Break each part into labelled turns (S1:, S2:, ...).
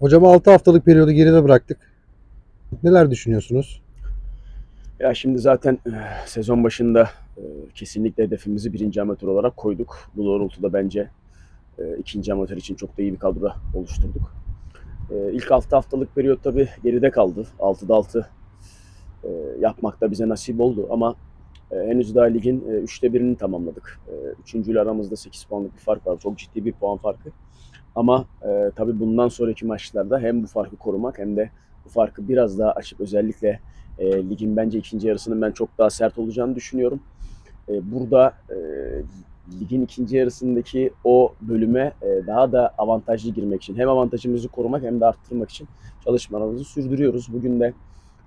S1: Hocam 6 haftalık periyodu geride bıraktık. Neler düşünüyorsunuz?
S2: Ya şimdi zaten eh, sezon başında eh, kesinlikle hedefimizi birinci amatör olarak koyduk. Bu doğrultuda bence eh, ikinci amatör için çok da iyi bir kadro oluşturduk. İlk 6 haftalık periyot tabii geride kaldı. 6'da 6 eh, yapmak da bize nasip oldu ama eh, henüz daha ligin eh, üçte birini tamamladık. Eh, Üçüncüyle aramızda 8 puanlık bir fark var. Çok ciddi bir puan farkı. Ama eh, tabii bundan sonraki maçlarda hem bu farkı korumak hem de bu farkı biraz daha açıp özellikle e, ligin bence ikinci yarısının ben çok daha sert olacağını düşünüyorum. E, burada e, ligin ikinci yarısındaki o bölüme e, daha da avantajlı girmek için hem avantajımızı korumak hem de arttırmak için çalışmalarımızı sürdürüyoruz. Bugün de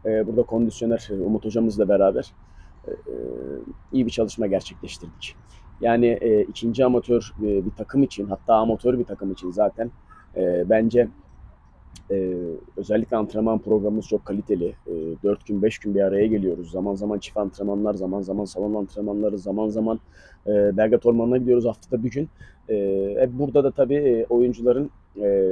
S2: e, burada kondisyoner e, Umut hocamızla beraber e, e, iyi bir çalışma gerçekleştirdik. Yani e, ikinci amatör e, bir takım için hatta amatör bir takım için zaten e, bence ee, özellikle antrenman programımız çok kaliteli. Ee, 4 gün 5 gün bir araya geliyoruz. Zaman zaman çift antrenmanlar, zaman zaman salon antrenmanları, zaman zaman e, Belgrad Ormanı'na gidiyoruz haftada bir gün. Ee, e, burada da tabii e, oyuncuların e,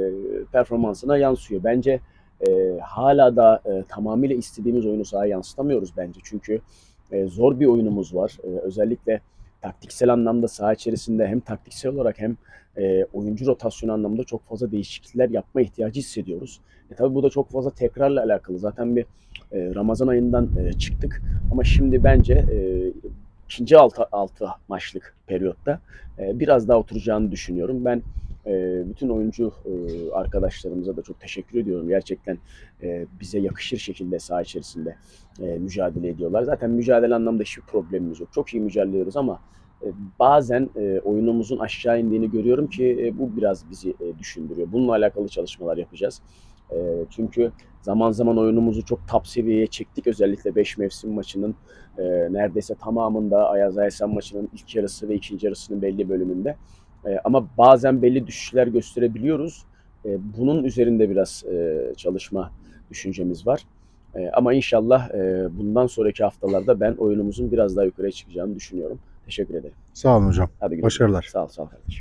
S2: performansına yansıyor. Bence e, hala da e, tamamıyla istediğimiz oyunu sahaya yansıtamıyoruz bence. Çünkü e, zor bir oyunumuz var. E, özellikle taktiksel anlamda saha içerisinde hem taktiksel olarak hem e, oyuncu rotasyonu anlamında çok fazla değişiklikler yapma ihtiyacı hissediyoruz. E, tabii bu da çok fazla tekrarla alakalı. Zaten bir Ramazan ayından çıktık ama şimdi bence ikinci altı, altı maçlık periyotta biraz daha oturacağını düşünüyorum. Ben e, bütün oyuncu e, arkadaşlarımıza da çok teşekkür ediyorum. Gerçekten e, bize yakışır şekilde saha içerisinde e, mücadele ediyorlar. Zaten mücadele anlamda hiçbir problemimiz yok. Çok iyi mücadele ediyoruz ama e, bazen oyunumuzun aşağı indiğini görüyorum ki bu biraz bizi e, düşündürüyor. Bununla alakalı çalışmalar yapacağız. Çünkü zaman zaman oyunumuzu çok top seviyeye çektik. Özellikle 5 mevsim maçının neredeyse tamamında Ayaz Aysen maçının ilk yarısı ve ikinci yarısının belli bölümünde. E, ama bazen belli düşüşler gösterebiliyoruz. E, bunun üzerinde biraz e, çalışma düşüncemiz var. E, ama inşallah e, bundan sonraki haftalarda ben oyunumuzun biraz daha yukarıya çıkacağını düşünüyorum. Teşekkür ederim.
S1: Sağ olun hocam.
S2: Hadi.
S1: Başarılar.
S2: Sağ ol, sağ ol kardeşim.